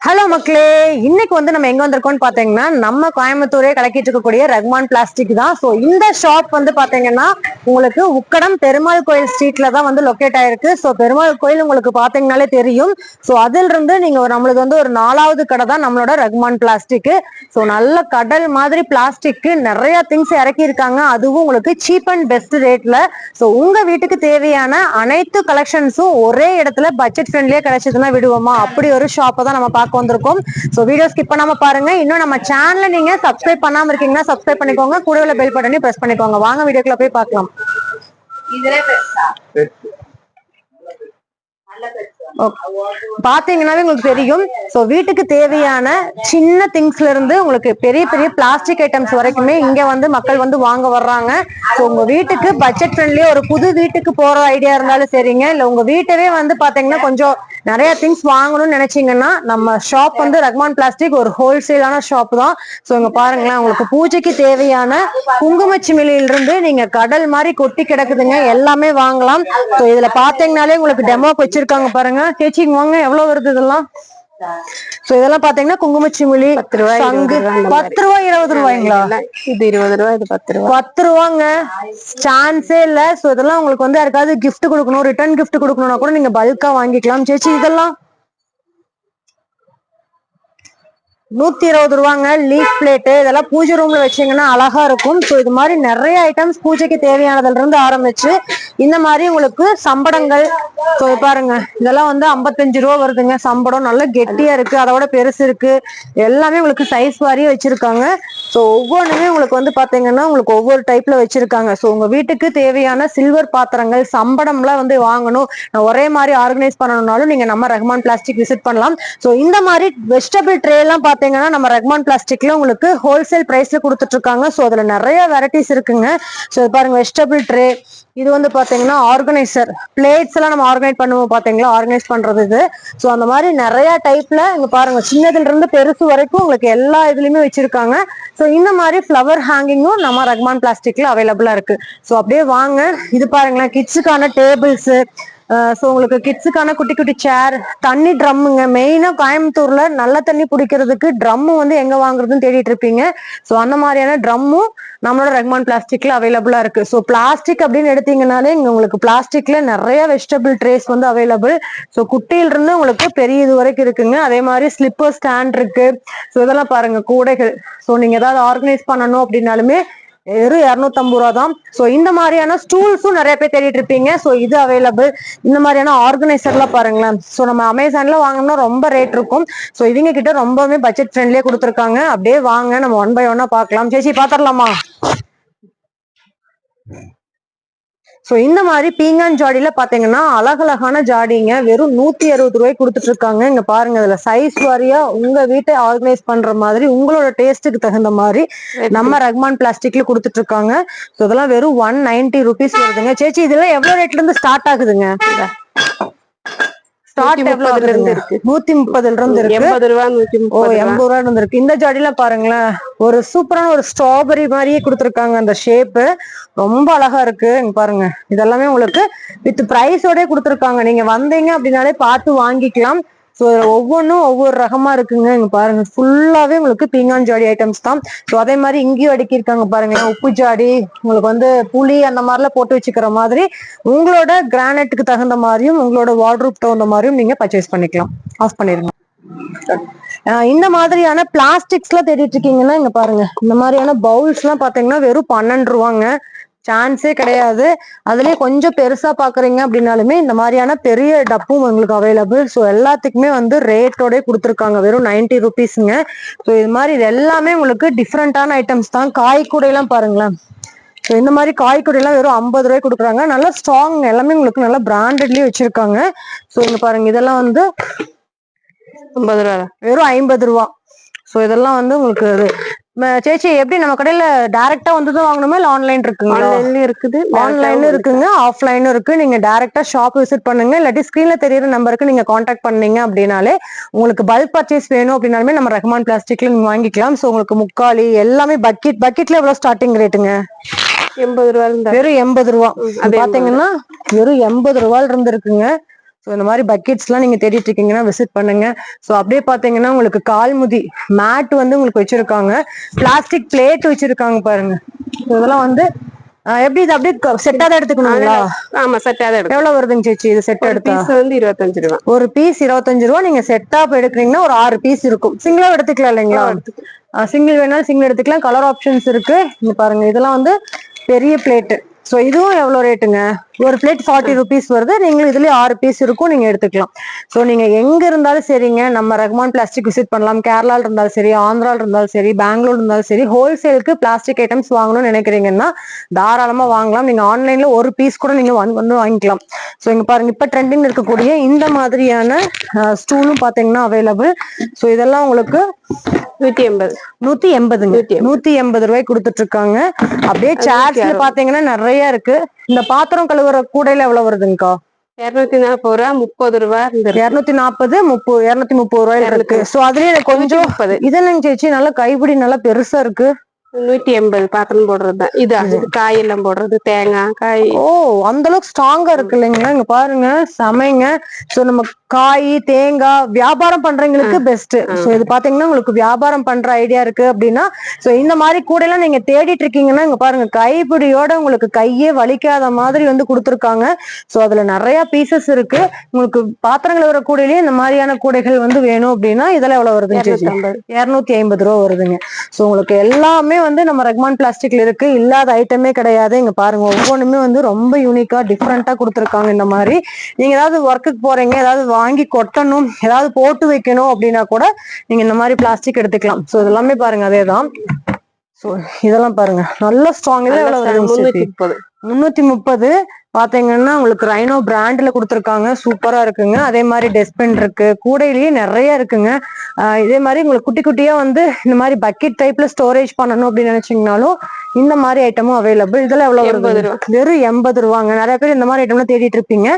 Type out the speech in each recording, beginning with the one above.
Hello மக்களே இன்னைக்கு வந்து நம்ம எங்க வந்திருக்கோம்னு பாத்தீங்கன்னா நம்ம கோயம்புத்தூரே கலக்கிட்டு இருக்கக்கூடிய ரஹ்மான் பிளாஸ்டிக் தான். ஸோ இந்த ஷாப் வந்து பாத்தீங்கன்னா உங்களுக்கு உக்கடம் பெருமாள் கோயில் ஸ்ட்ரீட்ல தான் வந்து லொக்கேட் ஆயிருக்கு. ஸோ பெருமாள் கோயில் உங்களுக்கு பாத்தீங்கன்னாலே தெரியும். ஸோ அதில் இருந்து நீங்க ஒரு- நம்மளுக்கு வந்து ஒரு நாலாவது கடை தான் நம்மளோட ரஹ்மான் பிளாஸ்டிக். ஸோ நல்ல கடல் மாதிரி பிளாஸ்டிக் நிறைய திங்ஸ் இறக்கி இருக்காங்க. அதுவும் உங்களுக்கு சீப் அண்ட் பெஸ்ட் ரேட்ல ஸோ உங்க வீட்டுக்கு தேவையான அனைத்து கலெக்ஷன்ஸும் ஒரே இடத்துல பட்ஜெட் ஃப்ரெண்ட்லியே கிடைச்சதுன்னா விடுவோமா? அப்படி ஒரு ஷாப்பை தான் நம்ம பார்க்க வந்திருக்கோம். ஸோ வீடியோ ஸ்கிப் பண்ணாம பாருங்க. இன்னும் நம்ம சேனலை நீங்க சப்ஸ்கிரைப் பண்ணாம இருக்கீங்கன்னா சப்ஸ்கிரைப் பண்ணிக்கோங்க. கூட உள்ள பெல் பட்டனையும் பிரஸ் பண்ணிக்கோங்க. வாங்க வீடியோக்குள்ள போய் பார்க்கலாம். பாத்தீங்கன்னாவே உங்களுக்கு தெரியும். ஸோ வீட்டுக்கு தேவையான சின்ன திங்ஸ்ல இருந்து உங்களுக்கு பெரிய பெரிய பிளாஸ்டிக் ஐட்டம்ஸ் வரைக்குமே இங்க வந்து மக்கள் வந்து வாங்க வர்றாங்க. ஸோ உங்க வீட்டுக்கு பட்ஜெட் ஃப்ரெண்ட்லி ஒரு புது வீட்டுக்கு போற ஐடியா இருந்தாலும் சரிங்க. இல்ல உங்க வீட்டவே வந்து பாத்தீங்கன்னா கொஞ்சம் நிறைய திங்ஸ் வாங்கணும்னு நினைச்சீங்கன்னா நம்ம ஷாப் வந்து ரஹ்மான் பிளாஸ்டிக் ஒரு ஹோல்சேலான ஷாப் தான். ஸோ இங்க பாருங்களேன் உங்களுக்கு பூஜைக்கு தேவையான குங்குமச்சிமிலியில இருந்து நீங்க கடல் மாதிரி கொட்டி கிடக்குதுங்க. எல்லாமே வாங்கலாம். ஸோ இதுல பாத்தீங்கன்னாலே உங்களுக்கு டெமோக்கு வச்சிருக்காங்க பாருங்க. சேச்சி இங்க வாங்க எவ்வளவு வருது இதெல்லாம்? சோ இதெல்லாம் பாத்தீங்கன்னா குங்குமச்சிமிலி பத்து ரூபாய், சங்கு. பத்து ரூபாய் இருபது ரூபாய்ங்களா? இது இருபது ரூபாய் இது பத்து ரூபாய். பத்து ரூபாங்க. சான்ஸே இல்ல. சோ இதெல்லாம் உங்களுக்கு வந்து யாருக்காவது gift கொடுக்கணும் ரிட்டர்ன் gift கொடுக்கணும்னா கூட நீங்க பல்கா வாங்கிக்கலாம். சேச்சி இதெல்லாம் நூத்தி இருபது ரூபாங்க லீஃப் பிளேட்டு இதெல்லாம் பூஜை ரூம்ல வச்சீங்கன்னா அழகா இருக்கும். ஸோ இது மாதிரி நிறைய ஐட்டம்ஸ் பூஜைக்கு தேவையானதுல இருந்து ஆரம்பிச்சு இந்த மாதிரி உங்களுக்கு சம்படங்கள் ஸோ பாருங்க இதெல்லாம் வந்து ஐம்பத்தஞ்சு ரூபா வருதுங்க சம்படம். நல்லா கெட்டியா இருக்கு அதோட பெருசு இருக்கு. எல்லாமே உங்களுக்கு சைஸ் வாரியே வச்சிருக்காங்க. ஸோ ஒவ்வொன்றுமே உங்களுக்கு வந்து பாத்தீங்கன்னா உங்களுக்கு ஒவ்வொரு டைப்ல வச்சிருக்காங்க. ஸோ உங்க வீட்டுக்கு தேவையான சில்வர் பாத்திரங்கள் சம்படம்லாம் வந்து வாங்கணும். நான் ஒரே மாதிரி ஆர்கனைஸ் பண்ணணும்னாலும் நீங்க நம்ம ரஹ்மான் பிளாஸ்டிக் விசிட் பண்ணலாம். ஸோ இந்த மாதிரி வெஜிடபிள் ட்ரே எல்லாம் பாத்தீங்கன்னா நம்ம ரெக்மான் பிளாஸ்டிக்ல உங்களுக்கு ஹோல்சேல் பிரைஸ்ல கொடுத்துட்டு இருக்காங்க ஸோ அதுல நிறைய வெரைட்டிஸ் இருக்குங்க. ஸோ பாருங்க வெஜிடபிள் ட்ரே இது வந்து பாத்தீங்கன்னா ஆர்கனைசர் பிளேட்ஸ் எல்லாம் நம்ம ஆர்கனைஸ் பண்ணுவோம் பாத்தீங்களா? ஆர்கனைஸ் பண்றது இது. ஸோ அந்த மாதிரி நிறைய டைப்ல இங்க பாருங்க சின்னதுல இருந்து பெருசு வரைக்கும் உங்களுக்கு எல்லா இதுலயுமே வச்சிருக்காங்க. ஸோ இந்த மாதிரி ஃப்ளவர் ஹேங்கிங்கும் நம்ம ரக்மான் பிளாஸ்டிக்ல அவைலபிளா இருக்கு. ஸோ அப்படியே வாங்க. இது பாருங்களேன் கிட்ஸுக்கான டேபிள்ஸ் ஸோ உங்களுக்கு கிட்ஸுக்கான குட்டி குட்டி சேர் தண்ணி ட்ரம்முங்க மெயினாக கோயம்புத்தூர்ல நல்ல தண்ணி பிடிக்கிறதுக்கு ட்ரம்மு வந்து எங்க வாங்குறதுன்னு தேடிட்டு இருப்பீங்க. ஸோ அந்த மாதிரியான ட்ரம்மும் நம்மளோட ரெக்மான் பிளாஸ்டிக்ல அவைலபிளா இருக்கு. ஸோ பிளாஸ்டிக் அப்படின்னு எடுத்தீங்கனாலே இங்க உங்களுக்கு பிளாஸ்டிக்ல நிறைய வெஜிடபிள் ட்ரேஸ் வந்து அவைலபிள் ஸோ குட்டியில இருந்து உங்களுக்கு பெரிய இது வரைக்கும் இருக்குங்க. அதே மாதிரி ஸ்லிப்பர் ஸ்டாண்ட் இருக்கு. ஸோ இதெல்லாம் பாருங்க கூடைகள். ஸோ நீங்க ஏதாவது ஆர்கனைஸ் பண்ணணும் அப்படின்னாலுமே வெறும் இரநூத்தம்பது ரூபா தான் ஸோ இந்த மாதிரியான ஸ்டூல்ஸும் நிறைய பேர் தேடிட்டு இருப்பீங்க. ஸோ இது அவைலபிள் இந்த மாதிரியான ஆர்கனைசர்லாம் பாருங்களேன். ஸோ நம்ம அமேசான்ல வாங்கினோம்னா ரொம்ப ரேட் இருக்கும். ஸோ இவங்க கிட்ட ரொம்பவுமே பட்ஜெட் ஃப்ரெண்ட்லியே கொடுத்துருக்காங்க. அப்படியே வாங்க. நம்ம ஒன் பை ஒன்னா பார்க்கலாம். சேச்சி பாத்திரலாமா ஸோ இந்த மாதிரி பீங்கான் ஜாடியில பாத்தீங்கன்னா அழகழகான ஜாடிங்க. வெறும் நூத்தி அறுபது ரூபாய்க்கு கொடுத்துட்டு இருக்காங்க இங்க பாருங்க இதுல சைஸ் வாரியா உங்க வீட்டை ஆர்கனைஸ் பண்ற மாதிரி உங்களோட டேஸ்ட்டுக்கு தகுந்த மாதிரி நம்ம ரஹ்மான் பிளாஸ்டிக்ல கொடுத்துட்டு இருக்காங்க ஸோ இதெல்லாம் வெறும் ஒன் நைன்டி ருபீஸ் வருதுங்க. சேச்சி இதெல்லாம் எவ்வளவு ரேட்ல இருந்து ஸ்டார்ட் ஆகுதுங்க? நூத்தி முப்பதுல இருந்து இருக்கு? எண்பது ரூபா இருந்திருக்கு இந்த ஜாடியில பாருங்களேன். ஒரு சூப்பரான ஒரு ஸ்ட்ராபெரி மாதிரியே கொடுத்துருக்காங்க அந்த ஷேப்பு ரொம்ப அழகா இருக்கு. பாருங்க. இதெல்லாமே உங்களுக்கு வித் பிரைஸோட கொடுத்துருக்காங்க. நீங்க வந்தீங்க அப்படின்னாலே பார்த்து வாங்கிக்கலாம். ஸோ ஒவ்வொன்றும் ஒவ்வொரு ரகமா இருக்குங்க. இங்க பாருங்க. ஃபுல்லாவே உங்களுக்கு பீங்கான் ஜாடி ஐட்டம்ஸ் தான். ஸோ அதே மாதிரி இங்கேயும் அடுக்கியிருக்காங்க பாருங்க. உப்பு ஜாடி உங்களுக்கு வந்து புளி அந்த மாதிரிலாம் போட்டு வச்சுக்கிற மாதிரி உங்களோட கிரானைட்டுக்கு தகுந்த மாதிரியும் உங்களோட வார்ட்ரூப் தகுந்த மாதிரியும் நீங்க பர்ச்சேஸ் பண்ணிக்கலாம். ஆஃப் பண்ணிருங்க. இந்த மாதிரியான பிளாஸ்டிக்ஸ் எல்லாம் தேடிட்டு இருக்கீங்கன்னா இங்க பாருங்க. இந்த மாதிரியான பவுல்ஸ் எல்லாம் பாத்தீங்கன்னா வெறும் பன்னெண்டு ரூபாங்க. சான்ஸே கிடையாது. அதுலயே கொஞ்சம் பெருசா பாக்குறீங்க அப்படின்னாலுமே இந்த மாதிரியான பெரிய டப்பும் உங்களுக்கு அவைலபிள் ஸோ எல்லாத்துக்குமே வந்து ரேட்டோட கொடுத்துருக்காங்க. வெறும் நைன்டி ருபீஸுங்க ஸோ இது மாதிரி இது எல்லாமே உங்களுக்கு டிஃப்ரெண்டான ஐட்டம்ஸ் தான். காய் கூடையெல்லாம் பாருங்களேன். ஸோ இந்த மாதிரி காய்கறி எல்லாம் வெறும் ஐம்பது ரூபாய் கொடுக்குறாங்க. நல்லா ஸ்ட்ராங் எல்லாமே உங்களுக்கு நல்லா பிராண்டட்லயே வச்சிருக்காங்க. ஸோ இங்க பாருங்க இதெல்லாம் வந்து ஐம்பது ரூபாய் வெறும் ஐம்பது ரூபா. ஸோ இதெல்லாம் வந்து உங்களுக்கு சேச்சி எப்படி நம்ம கடையில டைரக்டா வந்து வாங்கணுமா? இல்ல ஆன்லைன் இருக்குங்களா? ஆன்லைன்லயும் இருக்குது. ஆன்லைனும் இருக்குங்க. ஆஃப்லைனும் இருக்கு. நீங்க டைரக்டா ஷாப் விசிட் பண்ணுங்க. இல்லாட்டி ஸ்கிரீன்ல தெரியுற நம்பருக்கு நீங்க காண்டாக்ட் பண்ணீங்க அப்படின்னாலே உங்களுக்கு பல்க் பர்ச்சேஸ் வேணும் அப்படின்னாலுமே நம்ம ரெஹ்மான் பிளாஸ்டிக்ல நீங்க வாங்கிக்கலாம். ஸோ உங்களுக்கு முக்காலி எல்லாமே பக்கெட் பக்கெட்ல எவ்வளவு ஸ்டார்டிங் ரேட்டுங்க எண்பது ரூபாய் வெறும் எண்பது ரூபா. பாத்தீங்கன்னா வெறும் எண்பது ரூபாயில இருந்து இருக்குங்க ஸோ இந்த மாதிரி பக்கெட்ஸ்லாம் நீங்க தேடிட்டு இருக்கீங்கன்னா விசிட் பண்ணுங்க. ஸோ அப்படியே பார்த்தீங்கன்னா உங்களுக்கு கால்முதி மேட் வந்து உங்களுக்கு வச்சிருக்காங்க. பிளாஸ்டிக் பிளேட் வச்சிருக்காங்க பாருங்க. இதெல்லாம் வந்து எப்படி இது அப்படியே செட்டாக தான் எடுத்துக்கணுங்களா? ஆமா செட் அதை எடுக்கும் எவ்வளவு வருதுங்க சேச்சி இது செட் எடுத்தா? வந்து இருபத்தஞ்சு ரூபா. ஒரு பீஸ் இருபத்தஞ்சு ரூபா நீங்க செட்டாப் எடுக்கிறீங்கன்னா ஒரு ஆறு பீஸ் இருக்கும். சிங்கிளா எடுத்துக்கலாம் இல்லைங்களா? சிங்கிள் வேணாலும் சிங்கிள் எடுத்துக்கலாம். கலர் ஆப்ஷன்ஸ் இருக்கு. இங்க பாருங்க இதெல்லாம் வந்து பெரிய பிளேட் ஸோ இதுவும் எவ்வளோ ரேட்டுங்க ஒரு பிளேட் ஃபார்ட்டி ருபீஸ் வருது. நீங்களும் இதுலயே ஆறு பீஸ் இருக்கும். நீங்க எடுத்துக்கலாம். ஸோ நீங்க எங்க இருந்தாலும் சரிங்க. நம்ம ரஹ்மான் பிளாஸ்டிக் விசிட் பண்ணலாம். கேரளால இருந்தாலும் சரி ஆந்திரால இருந்தாலும் சரி பெங்களூர் இருந்தாலும் சரி ஹோல்சேலுக்கு பிளாஸ்டிக் ஐட்டம்ஸ் வாங்கணும்னு நினைக்கிறீங்கன்னா தாராளமா வாங்கலாம். நீங்க ஆன்லைன்ல ஒரு பீஸ் கூட நீங்க வந்து வந்து வாங்கிக்கலாம். ஸோ இங்க பாருங்க. இப்ப ட்ரெண்டிங் இருக்கக்கூடிய இந்த மாதிரியான ஸ்டூலும் பாத்தீங்கன்னா அவைலபிள் ஸோ இதெல்லாம் உங்களுக்கு நூத்தி எண்பது. நூத்தி எண்பதுங்க. நூத்தி எண்பது. நூத்தி எண்பது ரூபாய் கொடுத்துட்டு இருக்காங்க. அப்படியே சேர்ஸ்ல பாத்தீங்கன்னா நிறைய இருக்கு. இந்த பாத்திரம் கழுவுற கூடையில எவ்வளவு வருதுங்கக்கா இருநூத்தி நாற்பது ரூபா முப்பது ரூபா இருந்து இருநூத்தி நாற்பது முப்பது இருநூத்தி முப்பது ரூபாயில இருக்கு. சோ அதுலயே கொஞ்சம் முப்பது. இதெல்லாம் சேச்சி நல்லா கைப்பிடி நல்லா பெருசா இருக்கு. நூத்தி எண்பது பாத்திரம் போடுறதுதான் இது இது காயெல்லாம் போடுறது தேங்காய் காய். ஓ அந்த அளவுக்கு ஸ்ட்ராங்கா இருக்கு இல்லைங்களா? இங்க பாருங்க சமைங்க. சோ நம்ம காய் தேங்காய் வியாபாரம் பண்றவங்களுக்கு பெஸ்ட் சோ இது பாத்தீங்கன்னா உங்களுக்கு வியாபாரம் பண்ற ஐடியா இருக்கு அப்படின்னா சோ இந்த மாதிரி கூட எல்லாம் நீங்க தேடிட்டு இருக்கீங்கன்னா இங்க பாருங்க கைப்பிடியோட உங்களுக்கு கையே வலிக்காத மாதிரி வந்து கொடுத்துருக்காங்க. சோ அதுல நிறைய பீசஸ் இருக்கு. உங்களுக்கு பாத்திரங்கள் வர கூடையிலேயே இந்த மாதிரியான கூடைகள் வந்து வேணும் அப்படின்னா இதெல்லாம் எவ்வளவு வருதுங்க இருநூத்தி ஐம்பது ரூபா வருதுங்க. சோ உங்களுக்கு எல்லாமே வந்து நம்ம ரெக்மான் பிளாஸ்டிக்ல இருக்கு. இல்லாத ஐட்டமே கிடையாது. இங்க பாருங்க ஒவ்வொன்றுமே வந்து ரொம்ப யூனிக்கா டிஃப்ரெண்டா கொடுத்துருக்காங்க இந்த மாதிரி. நீங்க ஏதாவது ஒர்க்குக்கு போறீங்க ஏதாவது வாங்கி கொட்டணும் ஏதாவது போட்டு வைக்கணும் அப்படின்னா கூட நீங்க இந்த மாதிரி பிளாஸ்டிக் எடுத்துக்கலாம். சோ இதெல்லாமே பாருங்க அதேதான். சோ இதெல்லாம் பாருங்க. நல்ல ஸ்ட்ராங் இதெல்லாம் எவ்வளவு முன்னூத்தி முப்பது. பாத்தீங்கன்னா உங்களுக்கு ரைனோ பிராண்ட்ல கொடுத்துருக்காங்க. சூப்பரா இருக்குங்க. அதே மாதிரி டெஸ்பின் இருக்கு. கூடையிலேயே நிறைய இருக்குங்க. இதே மாதிரி உங்களுக்கு குட்டி குட்டியா வந்து இந்த மாதிரி பக்கெட் டைப்ல ஸ்டோரேஜ் பண்ணணும் அப்படின்னு நினைச்சீங்கனாலும் இந்த மாதிரி ஐட்டமும் அவைலபிள் இதெல்லாம் எவ்வளவு எண்பது ரூபா. வெறும் எண்பது ரூபாங்க. நிறைய பேர் இந்த மாதிரி ஐட்டம்லாம் தேடிட்டு இருப்பீங்க.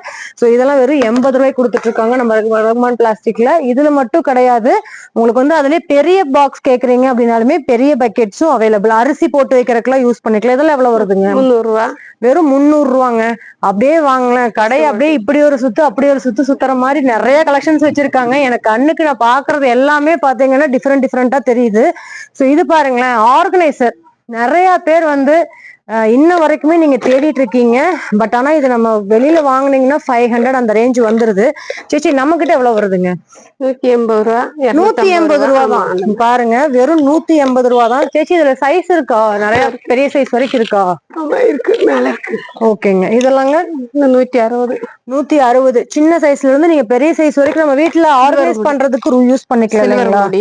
சோ இதெல்லாம் வெறும் எண்பது ரூபாய் கொடுத்துட்டு இருக்காங்க நம்ம ரகுமான் பிளாஸ்டிக்ல இதுல மட்டும் கிடையாது. உங்களுக்கு வந்து அதுலயே பெரிய பாக்ஸ் கேக்குறீங்க அப்படின்னாலுமே பெரிய பக்கெட்ஸும் அவைலபிள் அரிசி போட்டு வைக்கிறதுக்குலாம் யூஸ் பண்ணிக்கலாம். இதெல்லாம் எவ்வளவு வருதுங்க? முந்நூறு ரூபா. வெறும் முந்நூறு ரூபாங்க. அப்படியே வாங்கலாம் கடை அப்படியே இப்படி ஒரு சுத்து அப்படி ஒரு சுத்து சுத்துற மாதிரி நிறைய கலெக்ஷன்ஸ் வச்சிருக்காங்க. எனக்கு கண்ணுக்கு நான் பாக்குறது எல்லாமே பாத்தீங்கன்னா டிஃப்ரெண்ட் டிஃப்ரெண்டா தெரியுது. சோ இது பாருங்களேன் ஆர்கனைசர் நிறைய பேர் வந்து இன்ன வரைக்குமே நீங்க தேடிட்டு இருக்கீங்க பட் ஆனா இது நம்ம வெளியில வாங்குனீங்கன்னா ஃபைவ் ஹண்ட்ரட் அந்த ரேஞ்ச் வந்துருது. சேச்சி நம்ம கிட்ட எவ்வளவு வருதுங்க? நூத்தி எண்பது ரூபா நூத்தி எண்பது ரூபா. தான் பாருங்க வெறும் நூத்தி எண்பது ரூபா தான். சேச்சி இதுல சைஸ் இருக்கா? நிறைய பெரிய சைஸ் வரைக்கும் இருக்கா? இருக்கு. மேல இருக்கு. ஓகேங்க. இதெல்லாங்க? நூத்தி அறுபது. நூத்தி அறுபது. சின்ன சைஸ்ல இருந்து நீங்க பெரிய சைஸ் வரைக்கும் நம்ம வீட்ல ஆர்கனைஸ் பண்றதுக்கு யூஸ் பண்ணிக்கலாம்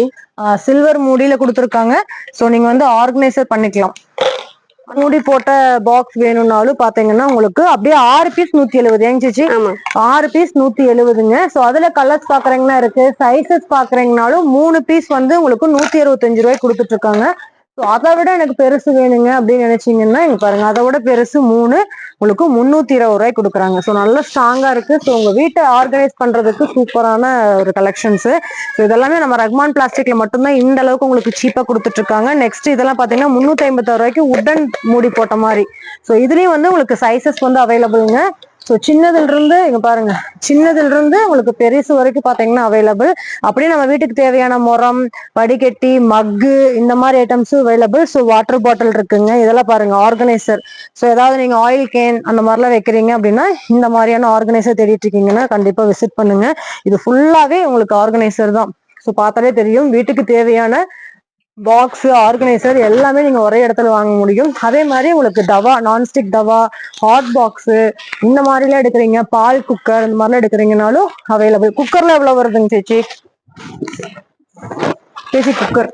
சில்வர் மூடியில கொடுத்துருக்காங்க. சோ நீங்க வந்து ஆர்கனைசர் பண்ணிக்கலாம். மூடி போட்ட பாக்ஸ் வேணும்னாலும் பாத்தீங்கன்னா உங்களுக்கு அப்படியே ஆறு பீஸ் நூத்தி எழுபது ஏங்க சேச்சி ஆமா. ஆறு பீஸ் நூத்தி எழுபதுங்க சோ அதுல கலர்ஸ் பாக்குறீங்கன்னா இருக்கு. சைசஸ் பாக்குறீங்கனாலும் மூணு பீஸ் வந்து உங்களுக்கு நூத்தி அறுபத்தஞ்சு ரூபாய் கொடுத்துட்டு இருக்காங்க. ஸோ அதை விட எனக்கு பெருசு வேணுங்க அப்படின்னு நினைச்சீங்கன்னா இங்க பாருங்க. அதை விட பெருசு மூணு உங்களுக்கு முந்நூத்தி இருபது ரூபாய் கொடுக்குறாங்க. ஸோ நல்லா ஸ்ட்ராங்கா இருக்கு. ஸோ உங்க வீட்டை ஆர்கனைஸ் பண்றதுக்கு சூப்பரான ஒரு கலெக்ஷன்ஸ் ஸோ இதெல்லாமே நம்ம ரஹ்மான் பிளாஸ்டிக்ல மட்டும்தான் இந்த அளவுக்கு உங்களுக்கு சீப்பா கொடுத்துட்டு இருக்காங்க நெக்ஸ்ட் இதெல்லாம் பாத்தீங்கன்னா முந்நூத்தி ஐம்பத்தாறு ரூபாய்க்கு உடன் மூடி போட்ட மாதிரி. ஸோ இதுலயும் வந்து உங்களுக்கு சைசஸ் வந்து அவைலபிள்ங்க ஸோ சின்னதுல இருந்து இங்க பாருங்க. சின்னதுல இருந்து உங்களுக்கு பெருசு வரைக்கும் பாத்தீங்கன்னா அவைலபிள் அப்படியே நம்ம வீட்டுக்கு தேவையான முறம் வடிகட்டி மக்கு இந்த மாதிரி ஐட்டம்ஸும் அவைலபிள் ஸோ வாட்டர் பாட்டில் இருக்குங்க. இதெல்லாம் பாருங்க ஆர்கனைசர் ஸோ ஏதாவது நீங்க ஆயில் கேன் அந்த மாதிரிலாம் வைக்கிறீங்க அப்படின்னா இந்த மாதிரியான ஆர்கனைசர் தேடிட்டு இருக்கீங்கன்னா கண்டிப்பா விசிட் பண்ணுங்க. இது ஃபுல்லாவே உங்களுக்கு ஆர்கனைசர் தான். ஸோ பார்த்தாலே தெரியும். வீட்டுக்கு தேவையான பாக்ஸ் ஆர்கனைசர் எல்லாமே நீங்க ஒரே இடத்துல வாங்க முடியும். அதே மாதிரி உங்களுக்கு tawa nonstick tawa hot box இந்த மாதிரிலாம் எடுக்கிறீங்க. பால் குக்கர் இந்த மாதிரிலாம் எடுக்கிறீங்கனாலும் அவைலபிள் குக்கர்ல எவ்வளவு வருதுங்க சேச்சி? சேச்சி குக்கர்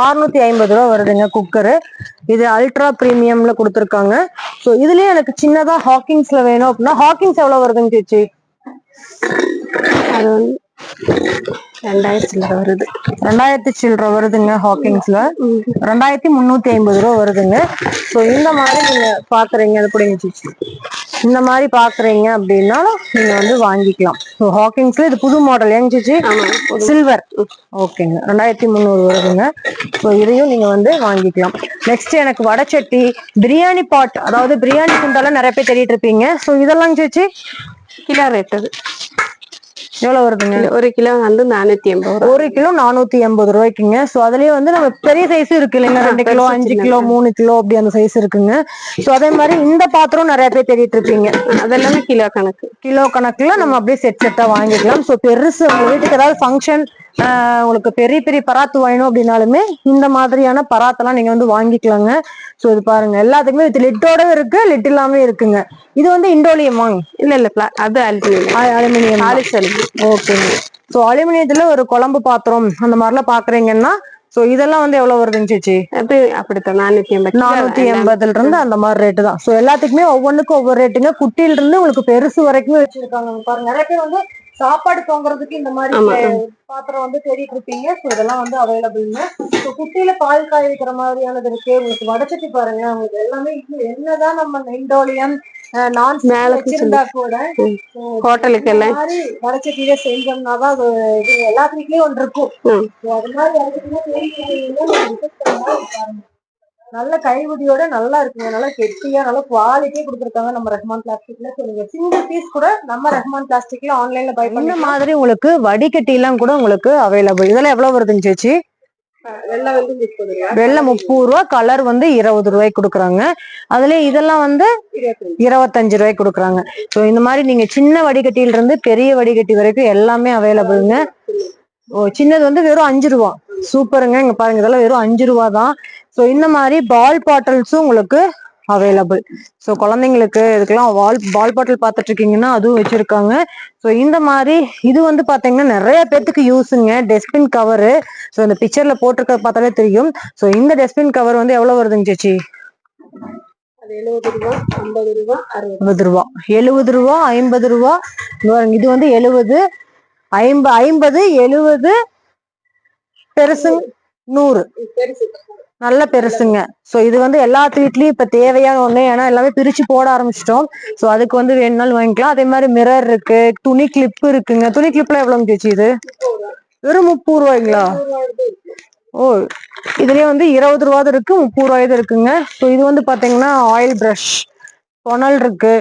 அறுநூத்தி ஐம்பது ரூபா வருதுங்க குக்கரு இது அல்ட்ரா பிரீமியம்ல கொடுத்துருக்காங்க. ஸோ இதுலயே எனக்கு சின்னதா ஹாக்கிங்ஸ்ல வேணும் அப்படின்னா ஹாக்கிங்ஸ் எவ்வளவு வருதுங்க சேச்சி? அது வந்து ரெண்டாயிரத்தி வருது. ரெண்டாயிரத்தி சில்லற வருதுங்க ஹாக்கிங்ஸ்ல. ரெண்டாயிரத்தி முந்நூத்தி ஐம்பது ரூபா வருதுங்க. ஸோ இந்த மாதிரி நீங்க பாக்குறீங்க அது சேச்சி இந்த மாதிரி பாக்குறீங்க அப்படின்னாலும் நீங்க வந்து வாங்கிக்கலாம். ஸோ ஹாக்கிங்ஸ்ல இது புது மாடல் எங்கிச்சு சில்வர் ஓகேங்க. ரெண்டாயிரத்தி முந்நூறு வருதுங்க. ஸோ இதையும் நீங்க வந்து வாங்கிக்கலாம். நெக்ஸ்ட் எனக்கு வடச்சட்டி பிரியாணி பாட். அதாவது பிரியாணி குண்டால நிறைய பேர் தேடிட்டு இருப்பீங்க. ஸோ இதெல்லாம் கிலோ ரேட் அது. எவ்வளவு வருதுங்க? ஒரு கிலோ வந்து நானூத்தி எண்பது ரூபா. ஒரு கிலோ நானூத்தி எண்பது ரூபாய்க்குங்க. சோ அதுலயே வந்து நம்ம பெரிய சைஸ் இருக்கு இல்லைங்க? ரெண்டு கிலோ அஞ்சு. கிலோ மூணு கிலோ அப்படி அந்த சைஸ் இருக்குங்க. சோ அதே மாதிரி இந்த பாத்திரம் நிறைய பேர் தேடிட்டு இருப்பீங்க. அதெல்லாமே கிலோ கணக்கு. கிலோ கணக்குல நம்ம அப்படியே செட் செட்டா வாங்கிக்கலாம். சோ பெருசு உங்க வீட்டுக்கு ஏதாவது ஃபங்க்ஷன் உங்களுக்கு பெரிய பெரிய பராத்து வேணும் அப்படின்னாலுமே இந்த மாதிரியான பராத்தெல்லாம் நீங்க வந்து வாங்கிக்கலாங்க. சோ இது பாருங்க. எல்லாத்துக்குமே இது லிட்டோட இருக்கு லிட் இல்லாம இருக்குங்க. இது வந்து இண்டோலியம் வாங்க இல்ல இல்ல அது அலுமினியம். ஓகேங்க சோ அலுமினியத்துல ஒரு குழம்பு பாத்திரம் அந்த மாதிரிலாம் பாக்குறீங்கன்னா சோ இதெல்லாம் வந்து எவ்வளவு வருதுங்க சேச்சி? அப்படித்தான். நானூத்தி எண்பது நானூத்தி எண்பதுல இருந்து அந்த மாதிரி ரேட்டு தான். சோ எல்லாத்துக்குமே ஒவ்வொன்றுக்கும் ஒவ்வொரு ரேட்டுங்க குட்டியில இருந்து உங்களுக்கு பெருசு வரைக்கும் வச்சிருக்காங்க. பாருங்க. நிறைய பேர் வந்து சாப்பாடு பொங்குறதுக்கு இந்த மாதிரி. பாத்திரம் வந்து தேடிட்டு இருப்பீங்க. சோ இதெல்லாம் வந்து அவைலபிள்ங்க ஸோ குட்டியில பால் காய வைக்கிற மாதிரியானது இருக்கு. உங்களுக்கு வடச்சட்டி பாருங்க உங்களுக்கு எல்லாமே என்னதான் நம்ம இண்டோலியம் நான் மேல வச்சிருந்தா கூட ஹோட்டலுக்கு எல்லாம். மாதிரி வடச்சட்டியில செஞ்சோம்னா தான் அது இது எல்லா வீட்லயும் ஒன்று இருக்கும். அது மாதிரி வடச்சட்டியில தேடி பாருங்க. நல்ல கைவிடியோட நல்லா இருக்குங்க. நல்லா கெட்டியா நல்ல குவாலிட்டியா கொடுத்துருக்காங்க நம்ம ரஹ்மான் பிளாஸ்டிக்ல நீங்க சிங்கிள் பீஸ் கூட நம்ம ரஹ்மான் பிளாஸ்டிக்ல ஆன்லைன்ல பை இந்த மாதிரி உங்களுக்கு வடிகட்டி எல்லாம் கூட உங்களுக்கு அவைலபிள் இதெல்லாம் எவ்வளவு வருதுங்க சேச்சி வெள்ளை முப்பது ரூபா கலர் வந்து இருபது ரூபாய்க்கு கொடுக்குறாங்க. அதுல இதெல்லாம் வந்து இருபத்தஞ்சு. இருபத்தஞ்சு ரூபாய்க்கு கொடுக்குறாங்க. ஸோ இந்த மாதிரி நீங்க சின்ன வடிகட்டியில இருந்து பெரிய வடிகட்டி வரைக்கும் எல்லாமே அவைலபிள்ங்க ஓ சின்னது வந்து வெறும் அஞ்சு ரூபா. சூப்பருங்க. இங்க பாருங்க இதெல்லாம் வெறும் அஞ்சு ரூபா தான். ஸோ இந்த மாதிரி பால் பாட்டில்ஸும் உங்களுக்கு அவைலபிள் ஸோ குழந்தைங்களுக்கு இதுக்கெல்லாம் வால் பால் பாட்டில் பார்த்துட்டு இருக்கீங்கன்னா அதுவும் வச்சிருக்காங்க. ஸோ இந்த மாதிரி இது வந்து பாத்தீங்கன்னா நிறைய பேர்த்துக்கு யூஸுங்க டஸ்ட்பின் கவரு ஸோ இந்த பிக்சர்ல போட்டிருக்க பார்த்தாலே தெரியும். ஸோ இந்த டஸ்ட்பின் கவர் வந்து எவ்வளவு வருதுங்க சேச்சி? அது எழுபது ரூபா ஐம்பது ரூபா எழுபது ரூபா ஐம்பது ரூபா. இது வந்து எழுபது ஐம்ப ஐம்பது எழுபது பெருசு நூறு. பெருசு நல்ல பெருசுங்க. ஸோ இது வந்து எல்லாத்து வீட்லயும் இப்ப தேவையான ஒண்ணு. ஏன்னா எல்லாமே பிரிச்சு போட ஆரம்பிச்சிட்டோம். ஸோ அதுக்கு வந்து வேணும்னாலும் வாங்கிக்கலாம். அதே மாதிரி மிரர் இருக்கு. துணி கிளிப் இருக்குங்க. துணி கிளிப்லாம் எவ்வளவு சேச்சி இது? வெறும் முப்பது ரூபாய்ங்களா? ஓ இதுலயே வந்து இருபது ரூபாது இருக்கு. முப்பது ரூபாய்து இருக்குங்க. ஸோ இது வந்து பாத்தீங்கன்னா ஆயில் ப்ரஷ் பொனல் இருக்கு.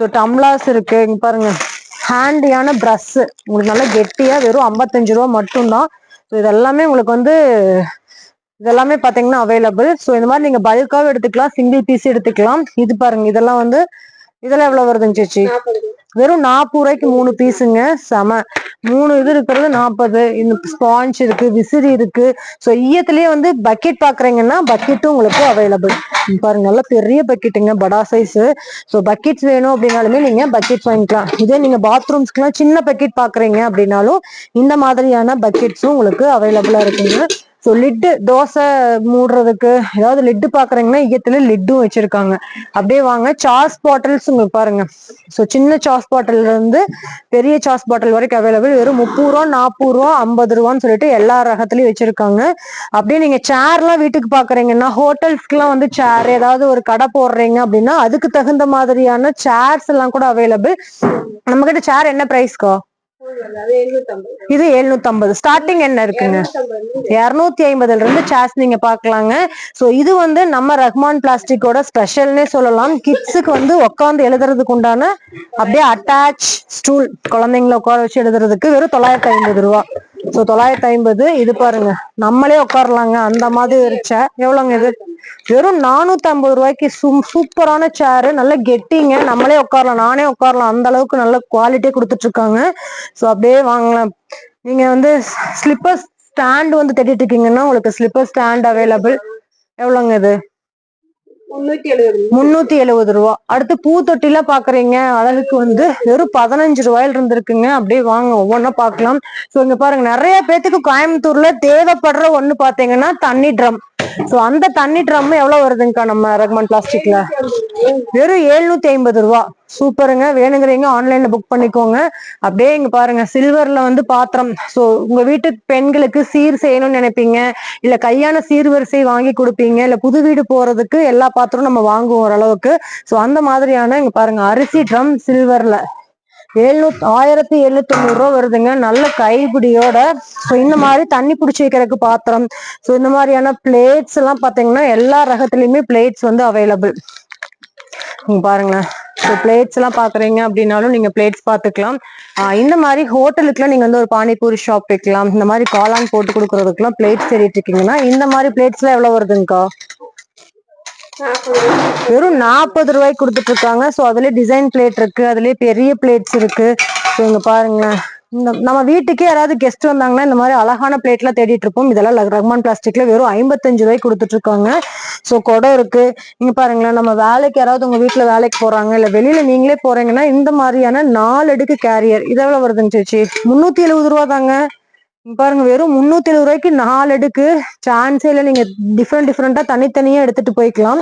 ஸோ டம்ளாஸ் இருக்கு. இங்க பாருங்க. ஹேண்டியான ப்ரஷ் உங்களுக்கு நல்லா கெட்டியா வெறும் ஐம்பத்தஞ்சு ரூபா மட்டும்தான். ஸோ இதெல்லாமே உங்களுக்கு வந்து இதெல்லாமே பாத்தீங்கன்னா அவைலபிள் ஸோ இந்த மாதிரி நீங்க பல்காவும் எடுத்துக்கலாம் சிங்கிள் பீஸ் எடுத்துக்கலாம். இது பாருங்க இதெல்லாம் வந்து இதெல்லாம் எவ்வளவு வருதுங்க சேச்சி? வெறும் நாற்பது ரூபாய்க்கு மூணு பீஸுங்க செம. மூணு இது இருக்கிறது நாற்பது இந்த ஸ்பாஞ்ச் இருக்கு விசிறி இருக்கு. ஸோ ஈயத்திலேயே வந்து பக்கெட் பாக்குறீங்கன்னா பக்கெட்டும் உங்களுக்கு அவைலபிள் பாருங்க நல்ல பெரிய பக்கெட்டுங்க படா சைஸ் ஸோ பக்கெட்ஸ் வேணும் அப்படின்னாலுமே நீங்க பக்கெட்ஸ் வாங்கிக்கலாம். இதே நீங்க பாத்ரூம்ஸ்க்குலாம் சின்ன பக்கெட் பாக்குறீங்க அப்படின்னாலும் இந்த மாதிரியான பக்கெட்ஸும் உங்களுக்கு அவைலபிளா இருக்குங்க. ஸோ லிட்டு தோசை மூடுறதுக்கு ஏதாவது லிட்டு பாக்குறீங்கன்னா ஈயத்துல லிட்டும் வச்சிருக்காங்க. அப்படியே வாங்க. சாஸ் பாட்டில்ஸ் உங்களுக்கு பாருங்க. ஸோ சின்ன சாஸ் பாட்டில் இருந்து பெரிய சாஸ் பாட்டில் வரைக்கும் அவைலபிள் வெறும் முப்பது ரூபா நாற்பது ரூபா ஐம்பது ரூபான்னு சொல்லிட்டு எல்லா ரகத்துலயும் வச்சிருக்காங்க. அப்படியே நீங்க சேர்லாம் வீட்டுக்கு பாக்குறீங்கன்னா ஹோட்டல்ஸ்க்குலாம் வந்து சேர் ஏதாவது ஒரு கடை போடுறீங்க அப்படின்னா அதுக்கு தகுந்த மாதிரியான சேர்ஸ் எல்லாம் கூட அவைலபிள் நம்ம கிட்ட சேர் என்ன பிரைஸ்க்கோ இது 750 ஸ்டார்டிங் என்ன இருக்குங்க இருநூத்தி ஐம்பதுல இருந்து சாஸ் நீங்க பாக்கலாங்க. சோ இது வந்து நம்ம ரஹ்மான் பிளாஸ்டிக்கோட ஸ்பெஷல்னே சொல்லலாம். கிட்ஸுக்கு வந்து உட்காந்து எழுதுறதுக்கு உண்டான அப்படியே அட்டாச் ஸ்டூல் குழந்தைங்கள உட்கார வச்சு எழுதுறதுக்கு வெறும் தொள்ளாயிரத்தி ஐம்பது ரூபா. சோ தொள்ளாயிரத்தி ஐம்பது இது பாருங்க. நம்மளே உட்காரலாங்க. அந்த மாதிரி ஒரு சேர் எவ்வளவுங்க இது? வெறும் நானூத்தி ஐம்பது ரூபாய்க்கு சூ- சூப்பரான சேரு நல்ல கெட்டிங்க. நம்மளே உட்காரலாம். நானே உட்காரலாம். அந்த அளவுக்கு நல்ல குவாலிட்டியா கொடுத்துட்டு இருக்காங்க. சோ அப்படியே வாங்கலாம். நீங்க வந்து ஸ்லிப்பர் ஸ்டாண்ட் வந்து தேடிட்டு இருக்கீங்கன்னா உங்களுக்கு ஸ்லிப்பர் ஸ்டாண்ட் அவைலபிள் எவ்வளவுங்க இது? முன்னூத்தி எழுபது ரூபா. அடுத்து பூத்தொட்டிலாம் பாக்குறீங்க. அழகுக்கு வந்து வெறும் பதினஞ்சு ரூபாயில இருந்திருக்குங்க. அப்படியே வாங்க ஒவ்வொன்றா பார்க்கலாம் சோ இங்க பாருங்க நிறைய பேத்துக்கு கோயம்புத்தூர்ல தேவைப்படுற ஒண்ணு பாத்தீங்கன்னா தண்ணி ட்ரம் சோ அந்த தண்ணி ட்ரம் எவ்வளோ வருதுங்கக்கா நம்ம ரக்மான் பிளாஸ்டிக்ல வெறும் எழுநூத்தி ஐம்பது ரூபா. சூப்பருங்க. வேணுங்கிறீங்க ஆன்லைன்ல புக் பண்ணிக்கோங்க. அப்படியே இங்க பாருங்க சில்வர்ல வந்து பாத்திரம். சோ உங்க வீட்டு பெண்களுக்கு சீர் செய்யணும்னு நினைப்பீங்க. இல்ல கையான சீர்வரிசை வாங்கி கொடுப்பீங்க. இல்ல புது வீடு போறதுக்கு எல்லா பாத்திரமும் நம்ம வாங்குவோம் ஓரளவுக்கு. சோ அந்த மாதிரியான இங்க பாருங்க அரிசி ட்ரம் சில்வர்ல எழுநூத் ஆயிரத்தி எழுநூத்தி தொண்ணூறு ரூபா வருதுங்க. நல்ல கைப்பிடியோட ஸோ இந்த மாதிரி தண்ணி பிடிச்சி வைக்கிறதுக்கு பாத்திரம் ஸோ இந்த மாதிரியான பிளேட்ஸ் எல்லாம் பாத்தீங்கன்னா எல்லா ரகத்துலயுமே பிளேட்ஸ் வந்து அவைலபிள் நீங்க பாருங்களேன் ஸோ பிளேட்ஸ் எல்லாம் பாக்குறீங்க அப்படின்னாலும் நீங்க பிளேட்ஸ் பாத்துக்கலாம். ஆஹ் இந்த மாதிரி ஹோட்டலுக்குலாம் நீங்க வந்து ஒரு பானிபூரி ஷாப் வைக்கலாம். இந்த மாதிரி காளான் போட்டு கொடுக்கறதுக்குலாம் பிளேட்ஸ் தேடிட்டு இருக்கீங்கன்னா இந்த மாதிரி பிளேட்ஸ் எல்லாம் எவ்வளவு வருதுங்கக்கா? வெறும் நாற்பது ரூபாய்க்கு கொடுத்துட்டு இருக்காங்க ஸோ அதுலேயே டிசைன் பிளேட் இருக்கு. அதுலேயே பெரிய பிளேட்ஸ் இருக்கு. ஸோ இங்க பாருங்களேன் இந்த நம்ம வீட்டுக்கே யாராவது கெஸ்ட் வந்தாங்கன்னா இந்த மாதிரி அழகான பிளேட்லாம் தேடிட்டு இருப்போம். இதெல்லாம் ரஹ்மான் பிளாஸ்டிக்ல வெறும் ஐம்பத்தஞ்சு ரூபாய்க்கு கொடுத்துட்டு இருக்காங்க ஸோ குடம் இருக்கு. இங்க பாருங்களேன். நம்ம வேலைக்கு யாராவது உங்க வீட்டுல வேலைக்கு போறாங்க இல்ல வெளியில நீங்களே போறீங்கன்னா இந்த மாதிரியான நாலு அடுக்கு கேரியர் இதெல்லாம் வருதுங்க சேச்சி? முன்னூத்தி எழுபது ரூபா தாங்க. பாருங்க வெறும் முன்னூத்தி எழுபது ரூபாய்க்கு நாலு அடுக்கு. சான்ஸே இல்லை நீங்க டிஃப்ரெண்ட் டிஃப்ரெண்டா தனித்தனியா எடுத்துட்டு போய்க்கலாம்.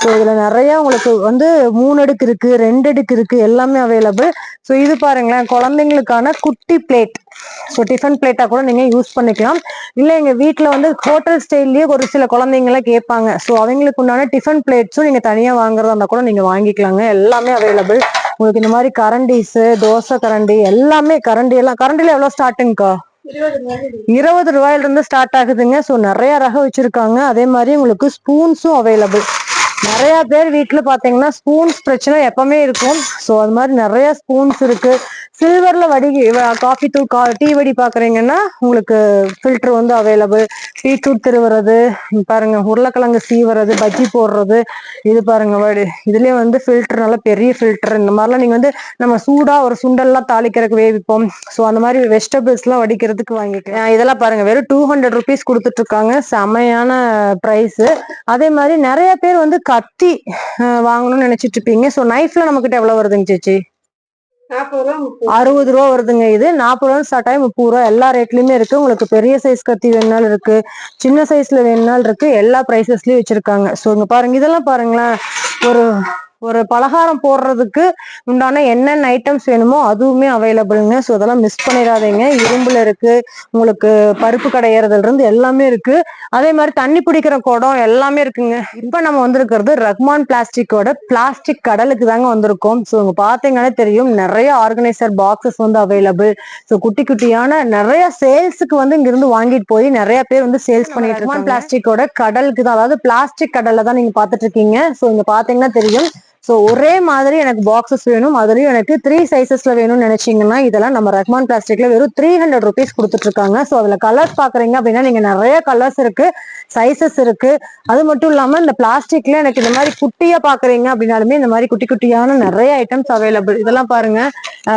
ஸோ இதுல நிறைய உங்களுக்கு வந்து மூணு அடுக்கு இருக்கு ரெண்டு அடுக்கு இருக்கு எல்லாமே அவைலபிள் ஸோ இது பாருங்களேன் குழந்தைங்களுக்கான குட்டி பிளேட் ஸோ டிஃபன் பிளேட்டா கூட நீங்க யூஸ் பண்ணிக்கலாம். இல்லை எங்க வீட்டில் வந்து ஹோட்டல் ஸ்டைல்லயே ஒரு சில குழந்தைங்களாம் கேட்பாங்க. ஸோ அவங்களுக்கு உண்டான டிஃபன் பிளேட்ஸும் நீங்க தனியா வாங்குறதா இருந்தா கூட நீங்க வாங்கிக்கலாங்க. எல்லாமே அவைலபிள் உங்களுக்கு இந்த மாதிரி கரண்டிஸ் தோசை கரண்டி எல்லாமே கரண்டி எல்லாம். கரண்டில எவ்வளவு ஸ்டார்டிங்க்கா இருபது ரூபாயில இருந்து ஸ்டார்ட் ஆகுதுங்க. ஸோ நிறைய ரகம் வச்சிருக்காங்க. அதே மாதிரி உங்களுக்கு ஸ்பூன்ஸும் அவைலபிள் நிறைய பேர் வீட்டில் பாத்தீங்கன்னா ஸ்பூன்ஸ் பிரச்சனை எப்பவுமே இருக்கும். ஸோ அது மாதிரி நிறைய ஸ்பூன்ஸ் இருக்கு. சில்வர்ல வடி காஃபி தூள் கா டீ வடி பாக்குறீங்கன்னா உங்களுக்கு ஃபில்டர் வந்து அவைலபிள் பீட்ரூட் திருவுறது பாருங்க உருளைக்கிழங்கு சீவுறது பஜ்ஜி போடுறது இது பாருங்க வடி இதுலயே வந்து ஃபில்டர் நல்லா பெரிய ஃபில்டர் இந்த மாதிரிலாம் நீங்க வந்து நம்ம சூடா ஒரு சுண்டல்லாம் தாளிக்கிறதுக்கு வேவிப்போம். ஸோ அந்த மாதிரி வெஜிடபிள்ஸ் எல்லாம் வடிக்கிறதுக்கு வாங்கிக்கலாம். இதெல்லாம் பாருங்க வெறும் டூ ஹண்ட்ரட் ருபீஸ் கொடுத்துட்டு இருக்காங்க. செமையான ப்ரைஸ் அதே மாதிரி நிறைய பேர் வந்து கத்தி வாங்கணும்னு நினைச்சிட்டு இருப்பீங்க ஸோ நைஃப்ல நம்ம கிட்ட எவ்வளவு வருதுங்க சேச்சி? அறுபது ரூபா வருதுங்க இது. நாற்பது ரூபா ஸ்டார்ட் முப்பது ரூபா. எல்லா ரேட்லயுமே இருக்கு. உங்களுக்கு பெரிய சைஸ் கத்தி வேணுனாலும் இருக்கு. சின்ன சைஸ்ல வேணுனாலும் இருக்கு. எல்லா பிரைசஸ்லயும் வச்சிருக்காங்க. ஸோ இங்க பாருங்க. இதெல்லாம் பாருங்களேன். ஒரு ஒரு பலகாரம் போடுறதுக்கு உண்டான என்னென்ன ஐட்டம்ஸ் வேணுமோ அதுவுமே அவைலபிள்ங்க ஸோ அதெல்லாம் மிஸ் பண்ணிடாதீங்க. இரும்புல இருக்கு உங்களுக்கு பருப்பு கடையிறதுல இருந்து எல்லாமே இருக்கு. அதே மாதிரி தண்ணி பிடிக்கிற குடம் எல்லாமே இருக்குங்க. இப்போ நம்ம வந்திருக்கிறது ரஹ்மான் பிளாஸ்டிக்கோட பிளாஸ்டிக் கடலுக்கு தாங்க வந்திருக்கோம். ஸோ இங்க பாத்தீங்கன்னா தெரியும் நிறைய ஆர்கனைசர் பாக்ஸஸ் வந்து அவைலபிள் ஸோ குட்டி குட்டியான நிறைய சேல்ஸுக்கு வந்து இங்க இருந்து வாங்கிட்டு போய் நிறைய பேர் வந்து சேல்ஸ் பண்ணிட்டு இருக்காங்க. பிளாஸ்டிக்கோட கடலுக்கு தான் அதாவது பிளாஸ்டிக் கடல்ல தான் நீங்க பாத்துட்டு இருக்கீங்க. ஸோ இங்க பாத்தீங்கன்னா தெரியும் ஸோ ஒரே மாதிரி எனக்கு பாக்ஸஸ் வேணும். அதுலயும் எனக்கு த்ரீ சைசஸ்ல வேணும்னு நினைச்சீங்கன்னா இதெல்லாம் நம்ம ரஹ்மான் பிளாஸ்டிக்ல வெறும் த்ரீ ஹண்ட்ரட் ருபீஸ் கொடுத்துட்டு இருக்காங்க ஸோ அதுல கலர்ஸ் பாக்குறீங்க அப்படின்னா நீங்க நிறைய கலர்ஸ் இருக்கு சைசஸ் இருக்கு. அது மட்டும் இல்லாம இந்த பிளாஸ்டிக்ல எனக்கு இந்த மாதிரி குட்டியா பாக்குறீங்க அப்படின்னாலுமே இந்த மாதிரி குட்டி குட்டியான நிறைய ஐட்டம்ஸ் அவைலபிள் இதெல்லாம் பாருங்க.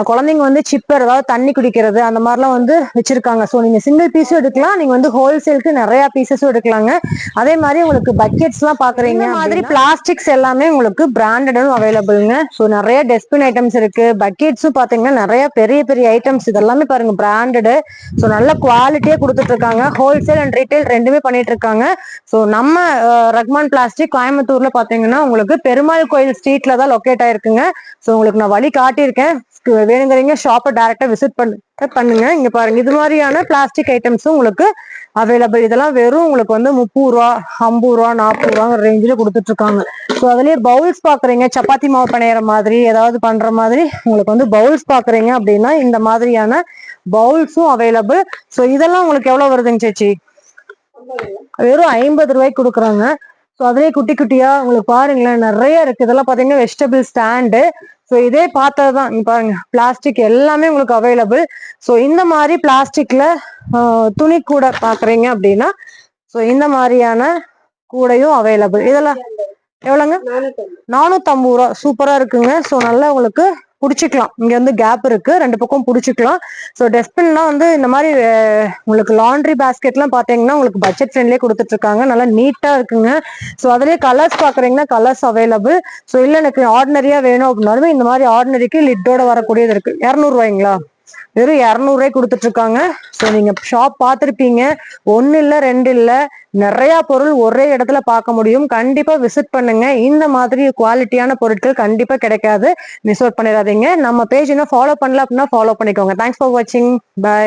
குழந்தைங்க வந்து சிப்பர் அதாவது தண்ணி குடிக்கிறது அந்த மாதிரிலாம் வந்து வச்சிருக்காங்க. ஸோ நீங்க சிங்கிள் பீஸும் எடுக்கலாம் நீங்க வந்து ஹோல்சேலுக்கு நிறைய பீசஸும் எடுக்கலாங்க. அதே மாதிரி உங்களுக்கு பக்கெட்ஸ் எல்லாம் பாக்குறீங்க இந்த மாதிரி பிளாஸ்டிக்ஸ் எல்லாமே உங்களுக்கு பிராண்டடும் அவைலபிள்ங்க ஸோ நிறைய டஸ்ட்பின் ஐட்டம்ஸ் இருக்கு. பக்கெட்ஸும் பாத்தீங்கன்னா நிறைய பெரிய பெரிய ஐட்டம்ஸ் இதெல்லாமே பாருங்க பிராண்டடு ஸோ நல்ல குவாலிட்டியா கொடுத்துட்டு இருக்காங்க ஹோல்சேல் அண்ட் ரீட்டைல் ரெண்டுமே பண்ணிட்டு இருக்காங்க ஸோ நம்ம அஹ், ரஹ்மான் பிளாஸ்டிக் கோயம்புத்தூர்ல பாத்தீங்கன்னா உங்களுக்கு பெருமாள் கோயில் ஸ்ட்ரீட்ல தான் லொக்கேட் ஆயிருக்குங்க. ஸோ உங்களுக்கு நான் வழி காட்டியிருக்கேன். வேணுங்கிறீங்க ஷாப்பை டேரெக்டாக விசிட் பண்ண பண்ணுங்க. இங்க பாருங்க இது மாதிரியான பிளாஸ்டிக் ஐட்டம்ஸும் உங்களுக்கு அவைலபிள் இதெல்லாம் வெறும் உங்களுக்கு வந்து முப்பது ரூபா ஐம்பது ரூபா நாற்பது ரூபாங்கிற ரேஞ்சில் கொடுத்துட்டு இருக்காங்க ஸோ அதுலயே பவுல்ஸ் பாக்குறீங்க சப்பாத்தி மாவு பிணையிற மாதிரி ஏதாவது பண்ற மாதிரி உங்களுக்கு வந்து பவுல்ஸ் பாக்குறீங்க அப்படின்னா இந்த மாதிரியான பவுல்ஸும் அவைலபிள் ஸோ இதெல்லாம் உங்களுக்கு எவ்வளவு வருதுங்க சேச்சி? வெறும் ஐம்பது ரூபாய்க்கு கொடுக்குறாங்க. ஸோ அதுலேயே குட்டி குட்டியா உங்களுக்கு பாருங்களேன் நிறைய இருக்கு. இதெல்லாம் பார்த்தீங்கன்னா வெஜிடபிள் ஸ்டாண்டு ஸோ இதே பார்த்தது தான் இங்க பாருங்க. பிளாஸ்டிக் எல்லாமே உங்களுக்கு அவைலபிள் ஸோ இந்த மாதிரி பிளாஸ்டிக்ல துணி கூட பாக்குறீங்க அப்படின்னா ஸோ இந்த மாதிரியான கூடையும் அவைலபிள் இதெல்லாம் எவ்வளோங்க? நானூத்தம்பது. ரூபா. சூப்பரா இருக்குங்க. ஸோ நல்லா உங்களுக்கு பிடிச்சிக்கலாம். இங்க வந்து கேப் இருக்கு. ரெண்டு பக்கம் பிடிச்சிக்கலாம். ஸோ டஸ்ட்பின்லாம் வந்து இந்த மாதிரி உங்களுக்கு லாண்ட்ரி பேஸ்கெட்லாம் பார்த்தீங்கன்னா உங்களுக்கு பட்ஜெட் ஃப்ரெண்ட்லேயே கொடுத்துட்டு இருக்காங்க. நல்லா நீட்டா இருக்குங்க. ஸோ அதுலேயே கலர்ஸ் பாக்குறீங்கன்னா கலர்ஸ் அவைலபிள் ஸோ இல்லை எனக்கு ஆர்டினரியா வேணும் அப்படின்னாலுமே இந்த மாதிரி ஆர்டினரிக்கு லிட்டோட வரக்கூடியது இருக்கு. இரநூறுவாய்ங்களா? வெறும் இரநூறுவாய் கொடுத்துட்டு இருக்காங்க ஸோ நீங்க ஷாப் பார்த்துருப்பீங்க. ஒன்னு இல்லை ரெண்டு இல்லை நிறைய பொருள் ஒரே இடத்துல பார்க்க முடியும். கண்டிப்பா விசிட் பண்ணுங்க. இந்த மாதிரி குவாலிட்டியான பொருட்கள் கண்டிப்பா கிடைக்காது. மிஸ் அவுட் பண்ணிடாதீங்க. நம்ம பேஜ் இன்னும் ஃபாலோ பண்ணல அப்படின்னா ஃபாலோ பண்ணிக்கோங்க. தேங்க்ஸ் ஃபார் வாட்சிங் பை